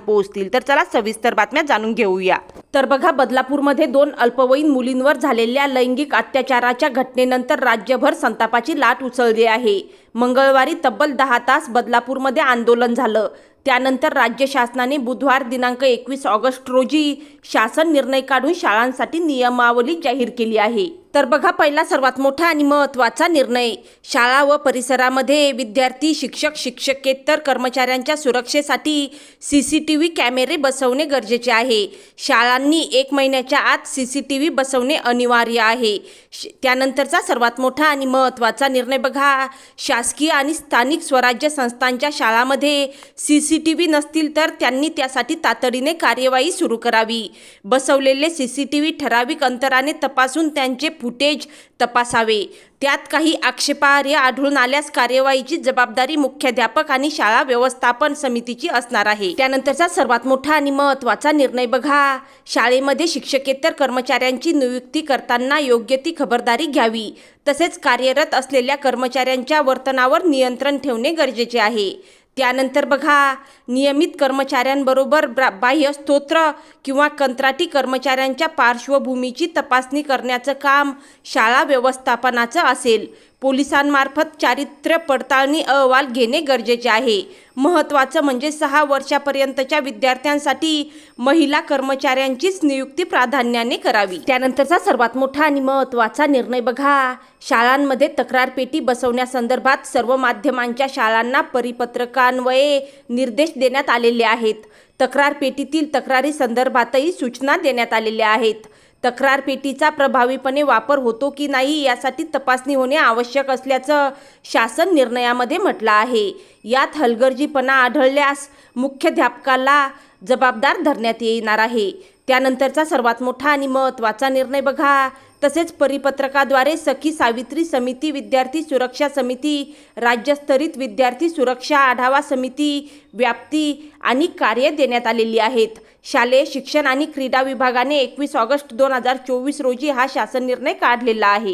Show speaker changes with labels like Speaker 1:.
Speaker 1: पोहोचतील. तर चला सविस्तर बातम्या जाणून घेऊया. तर बघा बदलापूरमध्ये दोन अल्पवयीन मुलींवर झालेल्या लैंगिक अत्याचाराच्या घटनेनंतर राज्यभर संतापाची लाट उसळली आहे. मंगळवारी तब्बल दहा तास बदलापूरमध्ये आंदोलन झालं. त्यानंतर राज्य शासनाने बुधवार दिनांक एकवीस ऑगस्ट रोजी शासन निर्णय काढून शाळांसाठी नियमावली जाहीर केली आहे. तर बघा पहिला सर्वात मोठा आणि महत्त्वाचा निर्णय. शाळा व परिसरामध्ये विद्यार्थी शिक्षक शिक्षकेतर कर्मचाऱ्यांच्या सुरक्षेसाठी सी सी टी व्ही कॅमेरे बसवणे गरजेचे आहे. शाळांनी एक महिन्याच्या आत सी सी टी व्ही बसवणे अनिवार्य आहे. श- त्यानंतरचा सर्वात मोठा आणि महत्त्वाचा निर्णय बघा. शासकीय आणि स्थानिक स्वराज्य संस्थांच्या शाळामध्ये सी सी टी व्ही नसतील तर त्यांनी त्यासाठी तातडीने कार्यवाही सुरू करावी. बसवलेले सी सी टी व्ही ठराविक अंतराने तपासून त्यांचे फुटेज तपासावे. त्यात काही आक्षेपार्ह आढळून आल्यास कार्यवाहीची जबाबदारी मुख्याध्यापक आणि शाळा व्यवस्थापन समितीची असणार आहे. त्यानंतरचा सर्वात मोठा आणि महत्त्वाचा निर्णय बघा. शाळेमध्ये शिक्षकेतर कर्मचाऱ्यांची नियुक्ती करताना योग्य ती खबरदारी घ्यावी. तसेच कार्यरत असलेल्या कर्मचाऱ्यांच्या वर्तनावर नियंत्रण ठेवणे गरजेचे आहे. त्यानंतर बघा नियमित कर्मचाऱ्यांबरोबर ब्रा बाह्य स्तोत्र किंवा कंत्राटी कर्मचाऱ्यांच्या पार्श्वभूमीची तपासणी करण्याचं काम शाळा व्यवस्थापनाचं असेल. पोलिसांमार्फत चारित्र्य पडताळणी अहवाल घेणे गरजेचे आहे. महत्त्वाचं म्हणजे सहा वर्षापर्यंतच्या विद्यार्थ्यांसाठी महिला कर्मचाऱ्यांचीच नियुक्ती प्राधान्याने करावी. त्यानंतरचा सर्वात मोठा आणि महत्त्वाचा निर्णय बघा. शाळांमध्ये तक्रार पेटी बसवण्यासंदर्भात सर्व माध्यमांच्या शाळांना परिपत्रकान्वये निर्देश देण्यात आलेले आहेत. तक्रार पेटीतील तक्रारी संदर्भातही सूचना देण्यात आलेल्या आहेत. तक्रार पेटीचा प्रभावीपणे वापर होतो की नाही यासाठी तपासणी होणे आवश्यक असल्याचं शासन निर्णयामध्ये म्हटलं आहे. यात हलगर्जीपणा आढळल्यास मुख्याध्यापकाला जबाबदार धरण्यात येणार आहे. त्यानंतरचा सर्वात मोठा आणि महत्त्वाचा निर्णय बघा. तसेच परिपत्रकाद्वारे सखी सावित्री समिती विद्यार्थी सुरक्षा समिती राज्यस्तरित विद्यार्थी सुरक्षा आढावा समिती व्याप्ती आणि कार्य देण्यात आलेली आहेत. शालेय शिक्षण आणि क्रीडा विभागाने एकवीस ऑगस्ट दोन हजार चोवीस रोजी हा शासन निर्णय काढलेला आहे.